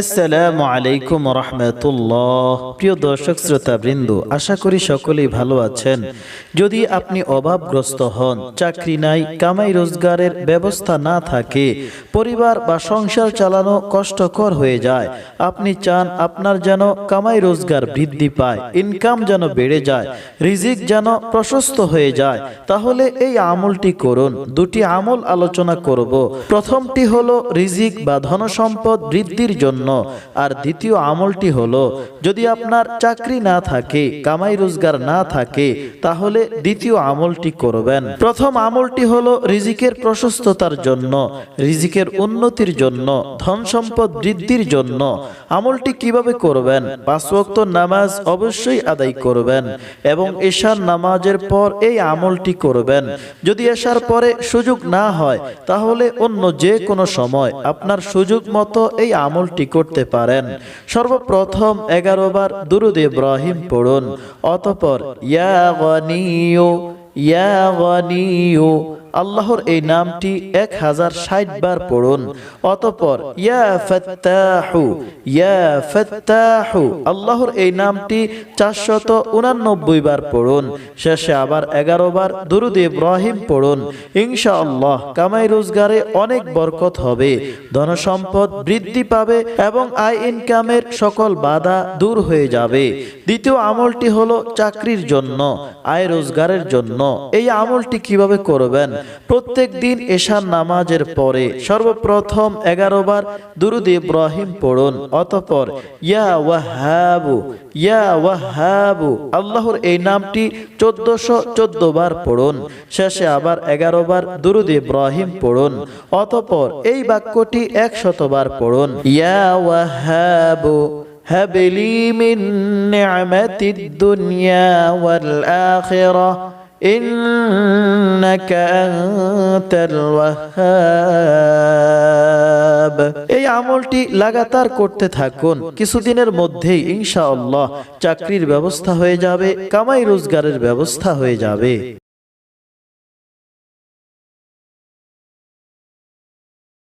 আসসালামু আলাইকুম রহমতুল্লাহ। প্রিয় দর্শক শ্রোতা বৃন্দ আশা করি সকলেই ভালো আছেন। যদি আপনি অভাবগ্রস্ত হন, চাকরি নাই, কামাই রোজগারের ব্যবস্থা না থাকে, পরিবার বা সংসার চালানো কষ্টকর হয়ে যায়, আপনি চান আপনার যেন কামাই রোজগার বৃদ্ধি পায় ইনকাম যেন বেড়ে যায়, রিজিক যেন প্রশস্ত হয়ে যায়, তাহলে এই আমলটি করুন। দুটি আমল আলোচনা করব। প্রথমটি হলো রিজিক বা ধনসম্পদ বৃদ্ধির জন্য। আর দ্বিতীয় আমলটি হলো, যদি আপনার চাকরি না থাকে, কামাই রোজগার না থাকে, তাহলে দ্বিতীয় আমলটি করবেন। প্রথম আমলটি হলো রিজিকের প্রশস্ততার জন্য, রিজিকের উন্নতির জন্য, ধন সম্পদ বৃদ্ধির জন্য। আমলটি কীভাবে করবেন? পাঁচ নামাজ অবশ্যই আদায় করবেন এবং এশার নামাজের পর এই আমলটি করবেন। যদি এশার পরে সুযোগ না হয়, তাহলে অন্য যে কোনো সময় আপনার সুযোগ মতো এই আমলটি করতে পারেন। সর্বপ্রথম এগারো বার দুরুদ ইব্রাহিম পড়ুন অতপর ইয়া ইয়া আল্লাহর এই নামটি এক হাজার ষাট বার পড়ুন। অতপর, ইয়া ইয়া আল্লাহর এই নামটি চারশত উনানব্বই বার পড়ুন। শেষে আবার এগারো বার দুরুদ ইব্রাহিম পড়ুন। ইনশা আল্লাহ কামাই রোজগারে অনেক বরকত হবে। ধনসম্পদ বৃদ্ধি পাবে এবং আয় ইনকামের সকল বাধা দূর হয়ে যাবে। দ্বিতীয় আমলটি হলো চাকরির জন্য, আয় রোজগারের জন্য। এই আমলটি কীভাবে করবেন? প্রত্যেক দিন এশার নামাজের পরে সর্বপ্রথম এগারো বার দুরুদ ইব্রাহিম পড়ুন অতপর ইয়া ওয়াহাবু ইয়া ওয়াহাবু আল্লাহর এই নামটি চোদ্দশো চোদ্দ বার পড়ুন শেষে আবার এগারো বার দুরুদ ইব্রাহিম পড়ুন অতপর এই বাক্যটি একশত বার পড়ুন ইয়া ওয়াহাবু هب لي من نعمة الدنيا والآخرة إنك أنت الوهاب এই আমলটি লাগাতার করতে থাকুন। কিছুদিনের মধ্যেই ইনশাআল্লাহ চাকরির ব্যবস্থা হয়ে যাবে, কামাই রোজগারের ব্যবস্থা হয়ে যাবে।